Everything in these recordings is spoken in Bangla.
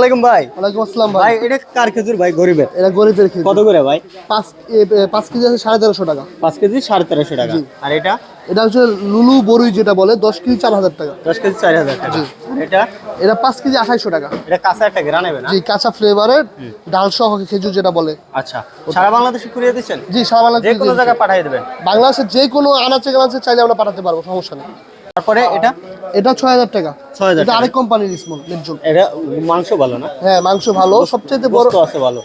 আলাইকুম ভাই। ওয়ালাইকুম আসসালাম ভাই। এটা কার খেজুর ভাই? গরিবের। এটা গরিবের খেজুর। কত করে ভাই? পাঁচ কেজি আছে সাড়ে তেরোশো টাকা। পাঁচ কেজি সাড়ে তেরোশো টাকা। আর এটা? এটা হচ্ছে লুলু বরুই যেটা বলে দশ কেজি চার হাজার টাকা। দশ কেজি চার হাজার টাকা। জি। এটা? এটা পাঁচ কেজি আঠাইশো টাকা। এটা কাঁচা একটা গ্রান না? জি কাঁচা ফ্লেভারের ডাল সহ খেজুর যেটা বলে। আচ্ছা। সারা বাংলাদেশে দিচ্ছেন? জি সারা বাংলা যে কোনো জায়গায় পাঠিয়ে দেবেন? বাংলাদেশের যে কোনো আনাচে গানাচে চাইলে আমরা পাঠাতে পারব সমস্যা নেই। তারপরে এটা? এটা ছয় হাজার টাকা। 6,000 এটা আরেক কোম্পানির স্মল মেটজুল এটা মাংস ভালো না? হ্যাঁ মাংস ভালো। সবচেয়ে বড় আছে ভালো।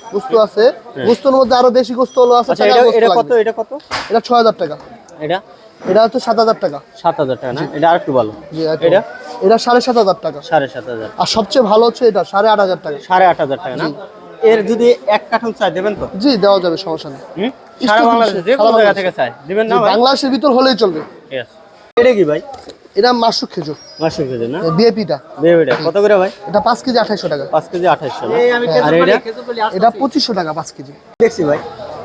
আছে। গোস্তর মধ্যে আরও বেশি গোস্ত হলো আছে আচ্ছা এটা। কত এটা কত? এটা ছয় হাজার টাকা। এটা? এটা হচ্ছে সাত হাজার টাকা। সাত হাজার টাকা না? এটা ভালো। এটা? এটা সাড়ে সাত হাজার টাকা। সাড়ে সাত হাজার। আর সবচেয়ে ভালো হচ্ছে এটা সাড়ে আট হাজার টাকা। সাড়ে আট হাজার টাকা না? এর যদি এক কার্টন চাই দেবেন তো? জি দেওয়া যাবে সমস্যা নেই। সারা ইষ্ট যে কোনো জায়গা থেকে চাই। দিবেন না বাংলাদেশের ভিতর হলেই চলবে। এটা কি ভাই? এটা মাসুক খেজুর। মাসুর খেজুর না? বিএপিটা। বিএপিটা। কত করে ভাই? এটা পাঁচ কেজি 2800 টাকা। পাঁচ কেজি আঠাশশো হ্যাঁ, আর এটা? এটা পঁচিশশো টাকা পাঁচ কেজি। দেখছি ভাই।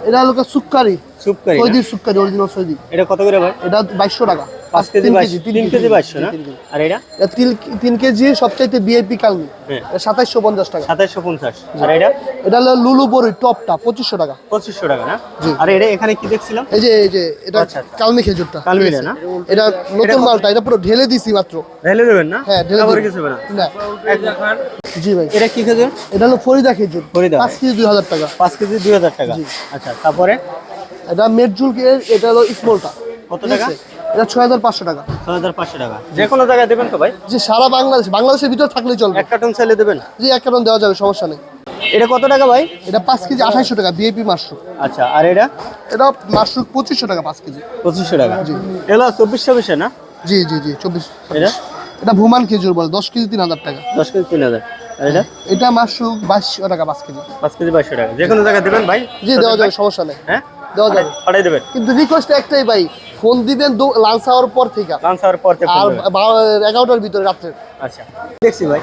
এটা হলো সুক্কারি? সুপ সৌদি সুক্কারি অরিজিনাল সৌদি। এটা কত করে ভাই? এটা বাইশশো টাকা। পাঁচ কেজি তিন কেজি বাইশশো না? তিন কেজি। আর এটা? এটা তিন তিন কেজি সবচাইতে বিএপি কালমি। হ্যাঁ। সাতাইশশো পঞ্চাশ টাকা। সাতাইশশো পঞ্চাশ। আর এটা? এটা হলো লুলু বড়ি টপটা পঁচিশশো টাকা। পঁচিশশো টাকা না? আর এটা এখানে কি দেখছিলাম? এই যে এই যে এটা। কালমি খেজুরটা। কালমিরা না? এটা নতুন মালটা এটা পুরো ঢেলে দিছি মাত্র। ঢেলে দেবেন না? হ্যাঁ ঢেলে কিছু না। জি ভাই। এটা কি খেজুর? এটা হলো ফরিদা খেজুর। ফরিদা। পাঁচ কেজি দুই হাজার টাকা। পাঁচ কেজি দুই হাজার টাকা। আচ্ছা তারপরে? এটা মেটজুল এটা হলো স্মলটা। কত টাকা? এটা ছয় হাজার পাঁচশো টাকা। ছয় হাজার পাঁচশো টাকা। যে কোনো জায়গায় দেবেন তো ভাই? যে সারা বাংলাদেশ বাংলাদেশের ভিতর থাকলেই চলবে। এক কার্টন চাইলে দেবেন? জি এক কারণ দেওয়া যাবে সমস্যা নেই। এটা কত টাকা ভাই? এটা পাঁচ কেজি আঠাইশো টাকা বিএপি মাশরুম। আচ্ছা আর এটা? এটা মাশরুম পঁচিশশো টাকা পাঁচ কেজি। পঁচিশশো টাকা। এগুলো চব্বিশ চব্বিশে না? জি জি জি চব্বিশ এটা? এটা ভুমান খেজুর বলে দশ কেজি তিন হাজার টাকা। দশ কেজি তিন হাজার। এটা? এটা মাশরুম বাইশশো টাকা পাঁচ কেজি। পাঁচ কেজি বাইশশো টাকা। যে কোনো জায়গায় দেবেন ভাই? জি দেওয়া যাবে সমস্যা নেই। হ্যাঁ? দেওয়া যাবে। পাঠাই দেবেন। কিন্তু রিকোয়েস্ট একটাই ভাই ফোন দিবেন লাঞ্চ আওয়ার পর থেকে। লাঞ্চ আওয়ার পর থেকে আর phone দেবেন। বারো- এগারোটার ভিতরে রাত্রে। আচ্ছা। দেখছি ভাই।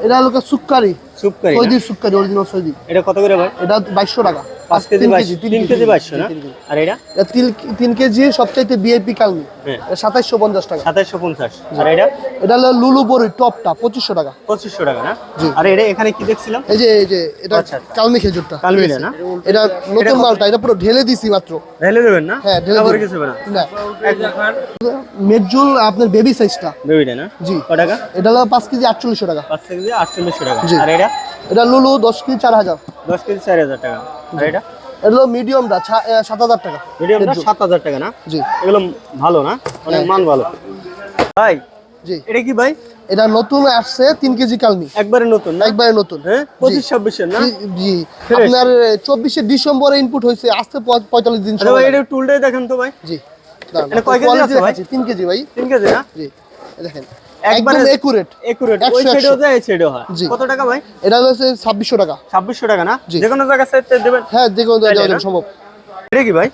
এটা হলো সুক্কারি? সুক্কারি সৌদি সুক্কারি অরিজিনাল সৌদি এটা কত করে ভাই? এটা বাইশশো টাকা। কেজি তিন কেজি না? আর এটা? সবচাইতে বিএপি কালমি। হ্যাঁ। সাতাইশশো পঞ্চাশ টাকা। সাতাইশশো পঞ্চাশ। আর এটা? এটা হলো লুলু বড়ি টপটা পঁচিশশো টাকা। পঁচিশশো টাকা না? আর এটা এখানে কি দেখছিলাম? এই যে এই যে এটা আচ্ছা, আচ্ছা। কালমি খেজুরটা। কালমিরা না এটা নতুন মালটা এটা পুরো ঢেলে দিছি মাত্র। ঢেলে দেবেন না? হ্যাঁ ঢেলে দিছি। কিছু না। না। মেটজুল আপনার বেবি সাইজটা বেবিটা না? জি। টাকা? এটা হলো পাঁচ কেজি আটচল্লিশশো টাকা। পাঁচ কেজি আটচল্লিশশো টাকা। আর এটা? এটা লুলু দশ কেজি চার হাজার। দশ কেজি চার হাজার টাকা। আর এটা? হলো মিডিয়ামটা সাত হাজার টাকা। মিডিয়ামটা সাত হাজার টাকা না? জি। এগুলো ভালো না? অনেক। মান ভালো। ভাই জি। এটা কি ভাই? এটা নতুন আসছে তিন কেজি কালমি। একবারে নতুন একবারে নতুন। হ্যাঁ? পঁচিশ ছাব্বিশের না? জি, আপনার চব্বিশে ডিসেম্বরে ইনপুট হয়েছে আসতে পঁয়তাল্লিশ দিন ভাই এটা টুলটাই দেখেন তো ভাই। জি। এটা কয় কেজি আছে ভাই? তিন কেজি ভাই। তিন কেজি না? জি। দেখেন একবারে একুরেট একুরেট ওই একশো, যায় এই সাইডেও হয়। কত টাকা ভাই? এটা হচ্ছে টাকা। ছাব্বিশশো টাকা না। যে কোনো দেবেন? হ্যাঁ যে কোনো জায়গায় তাইলে দেওয়া না? সম্ভব। এটা কি ভাই?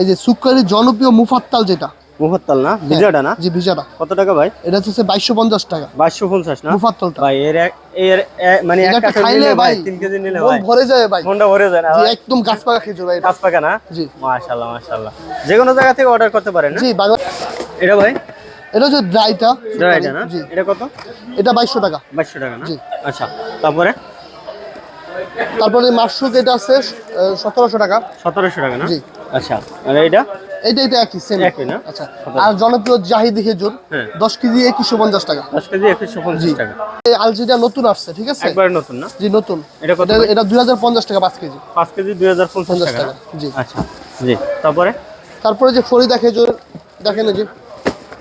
এই যে সুক্কারি জনপ্রিয় মুফাত্তাল যেটা। মুহত্তাল না? ভিজাটা না? জি ভিজাটা। কত টাকা ভাই? এটা হচ্ছে বাইশশো পঞ্চাশ টাকা। বাইশশো পঞ্চাশ না? মুফাত্তালটা। ভাই এর এর মানে এক একটা খাইলে ভাই ভাই তিন কেজি নিলে ভাই। ভরে যায় ভাই। মনটা ভরে যায় না একদম গাছ পাকা খেজুর ভাই। পাকা না? জি। মাশাআল্লাহ মাশাআল্লাহ। যে কোনো জায়গা থেকে অর্ডার করতে পারেন না? জি এটা ভাই? এটা হচ্ছে ড্রাইটা। এটা না? এটা কত? এটা বাইশশো টাকা। বাইশশো টাকা না। আচ্ছা তারপরে? তারপরে মাশরুক এটা আছে সতেরোশো টাকা। সতেরোশো টাকা না? জি। আচ্ছা আর এটা এইটা এটা একই সেম একই না? আচ্ছা। আর জনপ্রিয় জাহিদি খেজুর হ্যাঁ। দশ কেজি একুশশো পঞ্চাশ টাকা। দশ কেজি একশো পঞ্চাশ টাকা। এই আলজিটা নতুন আসছে ঠিক আছে? একবার নতুন না? জি নতুন। এটা কত এটা ভাই? এটা দুই হাজার পঞ্চাশ টাকা পাঁচ কেজি। পাঁচ কেজি দুই হাজার পঞ্চাশ পঞ্চাশ টাকা জি। আচ্ছা জি। তারপরে? তারপরে যে ফরিদা খেজুর দেখেন যে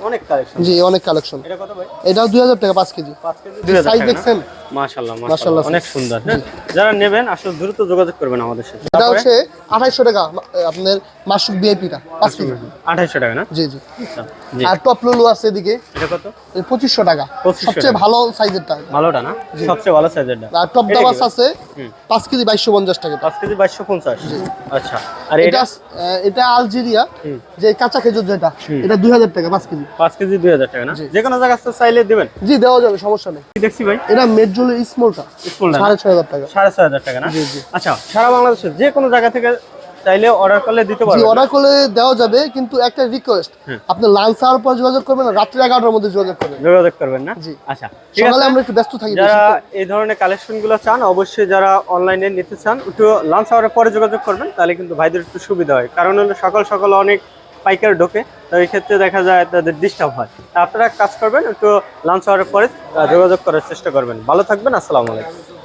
অনেক কালেকশন জি অনেক কালেকশন এটা কত ভাই? এটাও দুই হাজার টাকা 5 কেজি। 5 কেজি। সাইজ দেখছেন? মাশাল্লাহ মাশাআল্লাহ। অনেক সুন্দর হ্যাঁ? যারা নেবেন আসলে দ্রুত যোগাযোগ করবেন আমাদের সাথে। এটা হচ্ছে আঠাইশশো টাকা আপনার মাসুক বিআইপিটা পাঁচ কেজি। আঠাইশশো টাকা না? জি জি। আচ্ছা আর টপ লুলু আছে এদিকে। এটা কত? পঁচিশশো টাকা। সবচেয়ে ভালো সাইজেরটা। ভালোটা না? সবচেয়ে ভালো সাইজেরটা। আর টপ দাবাস আছে হুম। কেজি বাইশশো পঞ্চাশ টাকা। পাঁচ কেজি বাইশশো পঞ্চাশ। আচ্ছা আর এটা? এটা আহ, আলজেরিয়া যে কাঁচা খেজুর যেটা এটা দুই হাজার টাকা পাঁচ কেজি। পাঁচ কেজি দুই হাজার টাকা না? যে কোনো জায়গা চাইলে দেবেন। জি দেওয়া যাবে সমস্যা নেই। দেখছি ভাই? এটা মেটজুলের স্মলটা সাড়ে ছয় হাজার টাকা। সাড়ে ছয় হাজার টাকা না? জি, জি। আচ্ছা সারা বাংলাদেশের যে কোনো জায়গা থেকে চাইলে অর্ডার করলে দিতে পারবেন। অর্ডার করলে দেওয়া যাবে কিন্তু একটা রিকোয়েস্ট হ্যাঁ। আপনি লাঞ্চ আওয়ার পর যোগাযোগ করবেন রাত্রি এগারোটার মধ্যে যোগাযোগ করবেন। যোগাযোগ করবেন না? জি। আচ্ছা সকালে আমরা একটু ব্যস্ত থাকি যারা এই ধরনের কালেকশনগুলো চান অবশ্যই যারা অনলাইনে নিতে চান একটু লাঞ্চ আওয়ারের পরে যোগাযোগ করবেন তাহলে কিন্তু ভাইদের একটু সুবিধা হয়। কারণ হলো সকাল সকাল অনেক পাইকার ঢোকে, তো এই ক্ষেত্রে দেখা যায় তাদের ডিস্টার্ব হয়। আপনারা কাজ করবেন, একটু লাঞ্চ হওয়ার পরে যোগাযোগ করার চেষ্টা করবেন। ভালো থাকবেন, আসসালামু আলাইকুম।